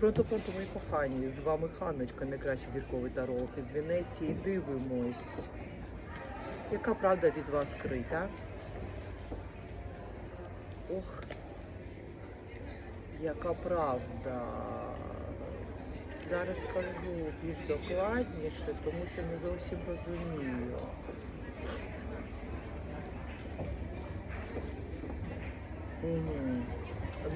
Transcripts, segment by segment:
Пронто-пронто, мої кохані, з вами Ханночка, найкращий зірковий таролог із Венеції. Дивимось, яка правда від вас скрита. Ох, яка правда. Зараз скажу більш докладніше, тому що не зовсім розумію. Мгм.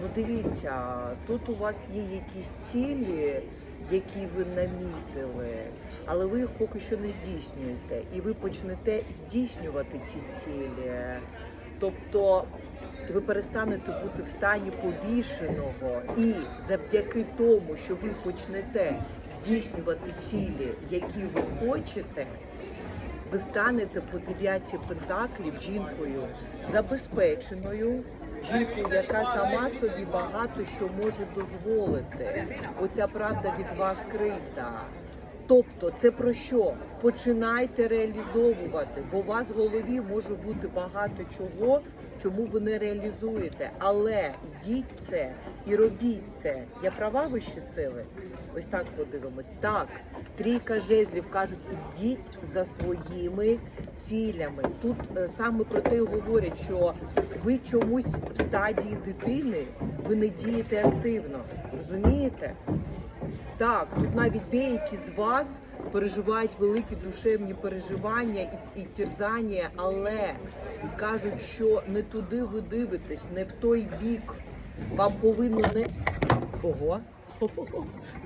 Ну дивіться, тут у вас є якісь цілі, які ви намітили, але ви їх поки що не здійснюєте. І ви почнете здійснювати ці цілі. Тобто ви перестанете бути в стані повішеного, і завдяки тому, що ви почнете здійснювати цілі, які ви хочете, ви станете по дев'ятці пентаклів жінкою забезпеченою, жінкою, яка сама собі багато що може дозволити. Оця правда від вас крита. Тобто, це про що? Починайте реалізовувати, бо у вас в голові може бути багато чого, чому ви не реалізуєте. Але йдіть це і робіть це. Я права вищі сили? Ось так подивимось. Так, трійка жезлів кажуть, йдіть за своїми цілями. Тут е, саме про те говорять, що ви чомусь в стадії дитини, ви не дієте активно. Розумієте? Так, тут навіть деякі з вас переживають великі душевні переживання і, і терзання, але кажуть, що не туди ви дивитесь, не в той бік. Вам повинно не ого.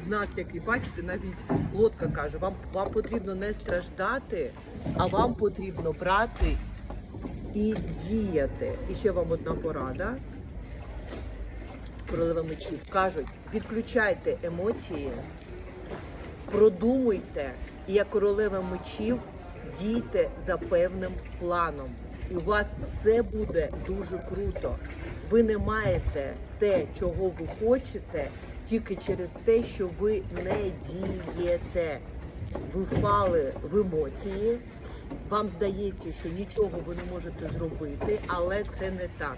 Знак який, бачите, навіть лодка каже, вам, вам потрібно не страждати, а вам потрібно брати і діяти. І ще вам одна порада. Королева мечів кажуть, відключайте емоції, продумуйте, і як королева мечів дійте за певним планом. І у вас все буде дуже круто. Ви не маєте те, чого ви хочете, тільки через те, що ви не дієте. Ви впали в емоції, вам здається, що нічого ви не можете зробити, але це не так.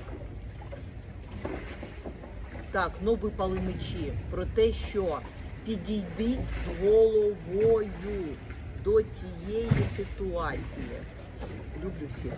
Так, знов випали мечі про те, що підійдіть з головою до цієї ситуації. Люблю всіх.